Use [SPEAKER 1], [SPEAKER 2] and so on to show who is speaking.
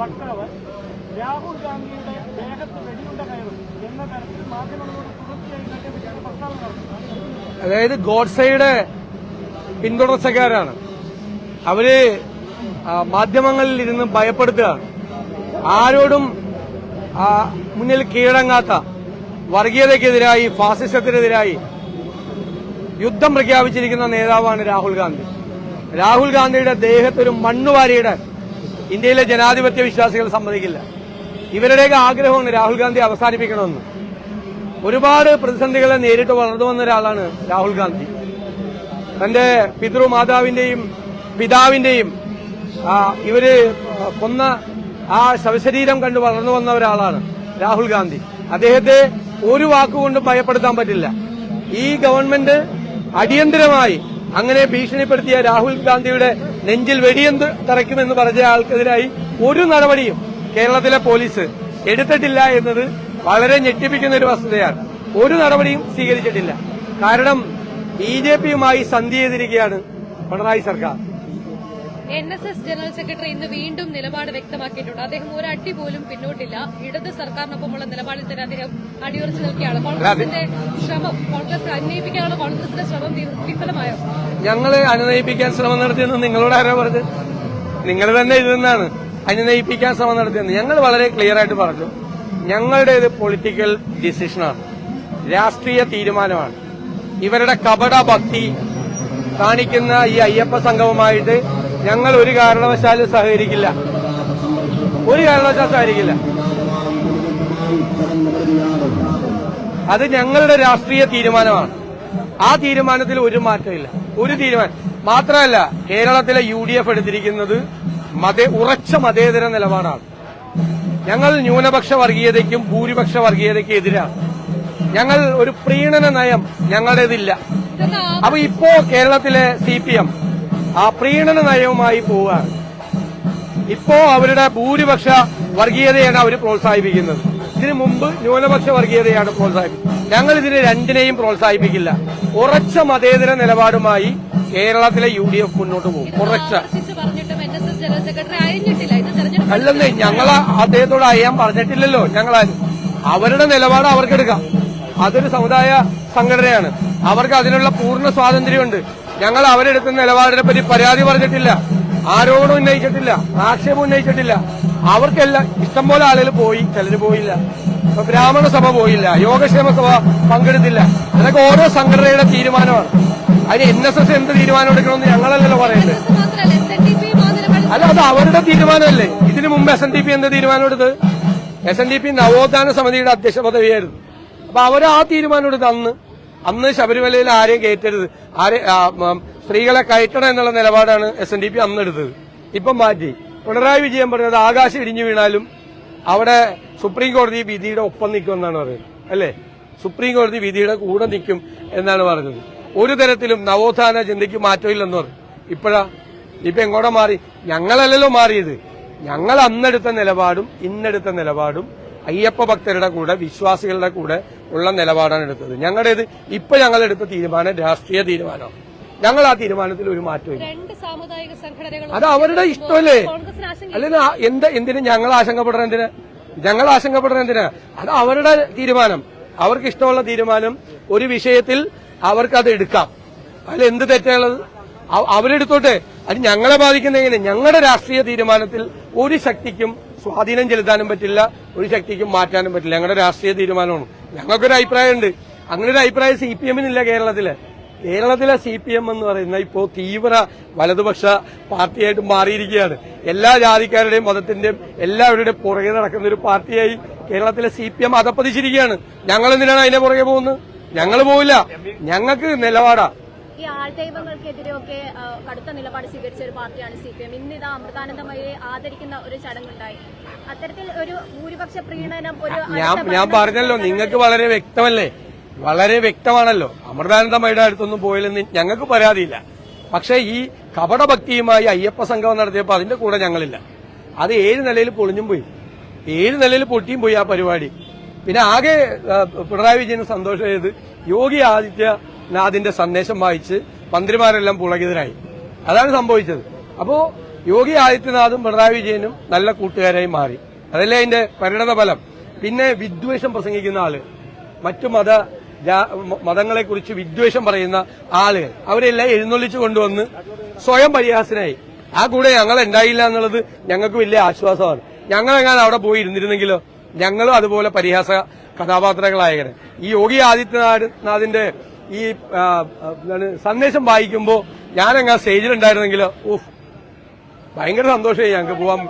[SPEAKER 1] വക്താവ് രാഹുൽ ഗാന്ധിയുടെ ദേഹത്ത് വെടിയുണ്ട കയറും എന്ന തരത്തിൽ മാധ്യമങ്ങളോട് തുടർച്ചയായി കണ്ടുപിടിച്ച പ്രസ്താവന നടത്തുന്നത്
[SPEAKER 2] അതായത് ഗോഡ്സയുടെ പിന്തുടർച്ചക്കാരാണ്. അവർ മാധ്യമങ്ങളിൽ ഇരുന്ന് ഭയപ്പെടുത്തുകയാണ് ആരോടും മുന്നിൽ കീഴടങ്ങാത്ത വർഗീയതയ്ക്കെതിരായി ഫാസിസത്തിനെതിരായി യുദ്ധം പ്രഖ്യാപിച്ചിരിക്കുന്ന നേതാവാണ് രാഹുൽ ഗാന്ധി. രാഹുൽ ഗാന്ധിയുടെ ദേഹത്തൊരു മണ്ണുവാരിയുടെ ഇന്ത്യയിലെ ജനാധിപത്യ വിശ്വാസികൾ സമ്മതിക്കില്ല. ഇവരുടെയൊക്കെ ആഗ്രഹമാണ് രാഹുൽ ഗാന്ധി അവസാനിപ്പിക്കണമെന്ന്. ഒരുപാട് പ്രതിസന്ധികളെ നേരിട്ട് വളർന്നു വന്ന ഒരാളാണ് രാഹുൽ ഗാന്ധി. തന്റെ പിതൃമാതാവിന്റെയും പിതാവിന്റെയും ഇവർ കൊന്ന ആ ശവശരീരം കണ്ട് വളർന്നു വന്ന ഒരാളാണ് രാഹുൽ ഗാന്ധി. അദ്ദേഹത്തെ ഒരു വാക്കുകൊണ്ടും ഭയപ്പെടുത്താൻ പറ്റില്ല. ഈ ഗവൺമെന്റ് അടിയന്തരമായി അങ്ങനെ ഭീഷണിപ്പെടുത്തിയ രാഹുൽ ഗാന്ധിയുടെ നെഞ്ചിൽ വെടിയെന്ത് തറയ്ക്കുമെന്ന് പറഞ്ഞ ആൾക്കെതിരായി ഒരു നടപടിയും കേരളത്തിലെ പോലീസ് എടുത്തിട്ടില്ല എന്നത് വളരെ ഞെട്ടിപ്പിക്കുന്ന ഒരു വസ്തുതയാണ്. ഒരു നടപടിയും സ്വീകരിച്ചിട്ടില്ല. കാരണം ബി ജെ പിയുമായി സന്ധി ചെയ്തിരിക്കുകയാണ് പിണറായി സർക്കാർ.
[SPEAKER 3] N S S general secretary ഇന്ന് വീണ്ടും നിലപാട് വ്യക്തമാക്കിയിട്ടുണ്ട്. അദ്ദേഹം ഒരു അടി പോലും പിന്നോട്ടില്ല. ഇടത് സർക്കാരിനൊപ്പമുള്ള നിലപാടിൽ തന്നെ അദ്ദേഹം അടിയുറച്ചു നിൽക്കുകയാണ്. കോൺഗ്രസിന്റെ ശ്രമം കോൺഗ്രസ് അന്വയിപ്പിക്കാനുള്ള കോൺഗ്രസിന്റെ ശ്രമം വിഫലമായോ?
[SPEAKER 2] ഞങ്ങൾ അനുനയിപ്പിക്കാൻ ശ്രമം നടത്തിയെന്ന് നിങ്ങളോട് ആരാ പറഞ്ഞത് നിങ്ങൾ തന്നെ ഇതെന്നാണ് അനുനയിപ്പിക്കാൻ ശ്രമം നടത്തിയെന്ന്. ഞങ്ങൾ വളരെ ക്ലിയർ ആയിട്ട് പറഞ്ഞു. ഞങ്ങളുടെ ഇത് പൊളിറ്റിക്കൽ ഡിസിഷനാണ് രാഷ്ട്രീയ തീരുമാനമാണ്. ഇവരുടെ കപട ഭക്തി കാണിക്കുന്ന ഈ അയ്യപ്പ സംഘവുമായിട്ട് ഞങ്ങൾ ഒരു കാരണവശാലും സഹകരിക്കില്ല. ഒരു കാരണവശാലും സഹകരിക്കില്ല. അത് ഞങ്ങളുടെ രാഷ്ട്രീയ തീരുമാനമാണ്. ആ തീരുമാനത്തിൽ ഒരു മാറ്റമില്ല. ഒരു തീരുമാനം. മാത്രമല്ല കേരളത്തിലെ യു ഡി എഫ് എടുത്തിരിക്കുന്നത് മതേ ഉറച്ച മതേതര നിലപാടാണ്. ഞങ്ങൾ ന്യൂനപക്ഷ വർഗീയതയ്ക്കും ഭൂരിപക്ഷ വർഗീയതയ്ക്കും എതിരാണ്. ഞങ്ങൾ ഒരു പ്രീണന നയം ഞങ്ങളുടേതില്ല. അപ്പൊ ഇപ്പോ കേരളത്തിലെ സി പി എം ആ പ്രീണന നയവുമായി പോവുകയാണ്. ഇപ്പോ അവരുടെ ഭൂരിപക്ഷ വർഗീയതയാണ് അവർ പ്രോത്സാഹിപ്പിക്കുന്നത്. ഇതിനു മുമ്പ് ന്യൂനപക്ഷ വർഗീയതയാണ് പ്രോത്സാഹിപ്പിക്കുന്നത്. ഞങ്ങൾ ഇതിനെ രണ്ടിനെയും പ്രോത്സാഹിപ്പിക്കില്ല. ഉറച്ച മതേതര നിലപാടുമായി കേരളത്തിലെ യു ഡി എഫ് മുന്നോട്ട് പോകും. ഉറച്ച. അല്ലെന്നേ ഞങ്ങൾ അദ്ദേഹത്തോട് അയ്യാൻ പറഞ്ഞിട്ടില്ലല്ലോ. ഞങ്ങൾ അവരുടെ നിലപാട് അവർക്കെടുക്കാം അതൊരു സമുദായ സംഘടനയാണ്. അവർക്ക് അതിനുള്ള പൂർണ സ്വാതന്ത്ര്യമുണ്ട്. ഞങ്ങൾ അവരെടുക്കുന്ന നിലപാടിനെ പറ്റി പരാതി പറഞ്ഞിട്ടില്ല. ആരോപണം ഉന്നയിച്ചിട്ടില്ല. ആക്ഷേപം ഉന്നയിച്ചിട്ടില്ല. അവർക്കെല്ലാം ഇഷ്ടംപോലെ ആളുകൾ പോയി ചിലര് പോയില്ല. ഇപ്പൊ ബ്രാഹ്മണ സഭ പോയില്ല യോഗക്ഷേമ സഭ പങ്കെടുത്തില്ല. അതൊക്കെ ഓരോ സംഘടനയുടെ തീരുമാനമാണ്. അതിന് എൻ എസ് എസ് എന്ത് തീരുമാനം എടുക്കണമെന്ന് ഞങ്ങളല്ലല്ലോ പറയുന്നത്. അല്ല അത് അവരുടെ തീരുമാനമല്ലേ? ഇതിനു മുമ്പ് എസ് എൻ ഡി പി എന്ത് തീരുമാനം എടുത്ത്? എസ് എൻ ഡി പി നവോത്ഥാന സമിതിയുടെ അധ്യക്ഷ പദവിയായിരുന്നു. അപ്പൊ അവർ ആ തീരുമാനം എടുത്ത് അന്ന് അന്ന് ശബരിമലയിൽ ആരെയും കയറ്റരുത്. ആരെ സ്ത്രീകളെ കയറ്റണം എന്നുള്ള നിലപാടാണ് എസ് എൻ ഡി പി അന്ന് എടുത്തത്. ഇപ്പം മാറ്റി. പിണറായി വിജയൻ പറഞ്ഞത് ആകാശം ഇടിഞ്ഞു വീണാലും അവിടെ സുപ്രീം കോടതി വിധിയുടെ ഒപ്പം നിൽക്കുമെന്നാണ് പറയുന്നത്. അല്ലേ? സുപ്രീം കോടതി വിധിയുടെ കൂടെ നിൽക്കും എന്നാണ് പറഞ്ഞത്. ഒരു തരത്തിലും നവോത്ഥാന ചിന്തയ്ക്ക് മാറ്റമില്ലെന്ന് പറഞ്ഞു. ഇപ്പോഴാ. ഇപ്പൊ എങ്ങോട്ടാ മാറി? ഞങ്ങളല്ലല്ലോ മാറിയത്. ഞങ്ങൾ അന്നെടുത്ത നിലപാടും ഇന്നെടുത്ത നിലപാടും അയ്യപ്പ ഭക്തരുടെ കൂടെ വിശ്വാസികളുടെ കൂടെ ഉള്ള നിലപാടാണ് എടുത്തത്. ഞങ്ങളുടേത് ഇപ്പൊ ഞങ്ങൾ എടുത്ത തീരുമാനം രാഷ്ട്രീയ തീരുമാനമാണ്. ഞങ്ങൾ ആ തീരുമാനത്തിൽ ഒരു
[SPEAKER 3] മാറ്റമില്ല
[SPEAKER 2] അത് അവരുടെ ഇഷ്ടമല്ലേ? അല്ലെങ്കിൽ എന്ത് എന്തിനു ഞങ്ങൾ ആശങ്കപ്പെടണം എന്തിന്? ഞങ്ങൾ ആശങ്കപ്പെടണം എന്തിനാ? അത് അവരുടെ തീരുമാനം. അവർക്ക് ഇഷ്ടമുള്ള തീരുമാനം ഒരു വിഷയത്തിൽ അവർക്കത് എടുക്കാം. അതിൽ എന്ത് തെറ്റുള്ളത് അവ- അവരെടുത്തോട്ടെ. അത് ഞങ്ങളെ ബാധിക്കുന്ന എങ്ങനെ ഞങ്ങളുടെ രാഷ്ട്രീയ തീരുമാനത്തിൽ ഒരു ശക്തിക്കും സ്വാധീനം ചെലുത്താനും പറ്റില്ല ഒരു ശക്തിക്കും മാറ്റാനും പറ്റില്ല. ഞങ്ങളുടെ രാഷ്ട്രീയ തീരുമാനമാണ്. ഞങ്ങൾക്കൊരു അഭിപ്രായമുണ്ട്. അങ്ങനെ ഒരു അഭിപ്രായം സി പി എമ്മിനില്ല കേരളത്തിൽ. കേരളത്തിലെ സി പി എം എന്ന് പറയുന്ന ഇപ്പോൾ തീവ്ര വലതുപക്ഷ പാർട്ടിയായിട്ട് മാറിയിരിക്കുകയാണ്. എല്ലാ ജാതിക്കാരുടെയും മതത്തിന്റെയും എല്ലാവരുടെയും പുറകെ നടക്കുന്ന ഒരു പാർട്ടിയായി കേരളത്തിലെ സി പി എം അതപ്പതിച്ചിരിക്കുകയാണ്. ഞങ്ങൾ എന്തിനാണ് അതിന്റെ പുറകെ പോകുന്നത്? ഞങ്ങൾ പോവില്ല. ഞങ്ങൾക്ക് നിലപാടാ.
[SPEAKER 4] ഈ ആൾദൈവങ്ങൾക്കെതിരെയൊക്കെ ഒക്കെ കടുത്ത നിലപാട് സ്വീകരിച്ച ഒരു പാർട്ടിയാണ് സി പി എം. ഇന്ന് ഇതാ അമൃതാനന്ദമയെ ആദരിക്കുന്ന ഒരു ചടങ്ങുണ്ടായി. അത്തരത്തിൽ ഒരു ഭൂരിപക്ഷ പ്രീണനം ഒരു
[SPEAKER 2] ഞാൻ പറഞ്ഞല്ലോ നിങ്ങൾക്ക് വളരെ വ്യക്തമല്ലേ? വളരെ വ്യക്തമാണല്ലോ. അമൃതാനന്ദമയുടെ അടുത്തൊന്നും പോയില്ലെന്ന് ഞങ്ങൾക്ക് പരാതിയില്ല. പക്ഷേ ഈ കപടഭക്തിയുമായി അയ്യപ്പ സംഘം നടത്തിയപ്പോൾ അതിന്റെ കൂടെ ഞങ്ങളില്ല. അത് ഏഴ് നിലയിൽ പൊളിഞ്ഞും പോയി. ഏഴ് നിലയിൽ പൊട്ടിയും പോയി ആ പരിപാടി. പിന്നെ ആകെ പിണറായി വിജയന് സന്തോഷമായത് യോഗി ആദിത്യനാഥിന്റെ സന്ദേശം വായിച്ച് മന്ത്രിമാരെല്ലാം പുളകിതരായി അതാണ് സംഭവിച്ചത്. അപ്പോ യോഗി ആദിത്യനാഥും പിണറായി വിജയനും നല്ല കൂട്ടുകാരായി മാറി. അതല്ലേ അതിന്റെ പരിണത ഫലം പിന്നെ വിദ്വേഷം പ്രസംഗിക്കുന്ന ആൾ. മറ്റു മത മതങ്ങളെക്കുറിച്ച് വിദ്വേഷം പറയുന്ന ആളുകൾ. അവരെല്ലാം എഴുന്നള്ളിച്ചു കൊണ്ടുവന്ന് സ്വയം പരിഹാസനായി ആ കൂടെ ഞങ്ങൾ ഉണ്ടായില്ല എന്നുള്ളത് ഞങ്ങൾക്ക് വലിയ ആശ്വാസമാണ്. ഞങ്ങളെങ്ങാനും അവിടെ പോയി ഇരുന്നിരുന്നെങ്കിലോ ഞങ്ങളും അതുപോലെ പരിഹാസ കഥാപാത്രങ്ങളായകനെ ഈ യോഗി ആദിത്യനാഥിന്റെ ഈ എന്താണ് സന്ദേശം വായിക്കുമ്പോൾ ഞാനങ്ങ് ആ സ്റ്റേജിലുണ്ടായിരുന്നെങ്കിൽ ഓഹ് ഭയങ്കര സന്തോഷമായി ഞങ്ങൾക്ക് പോവാൻ.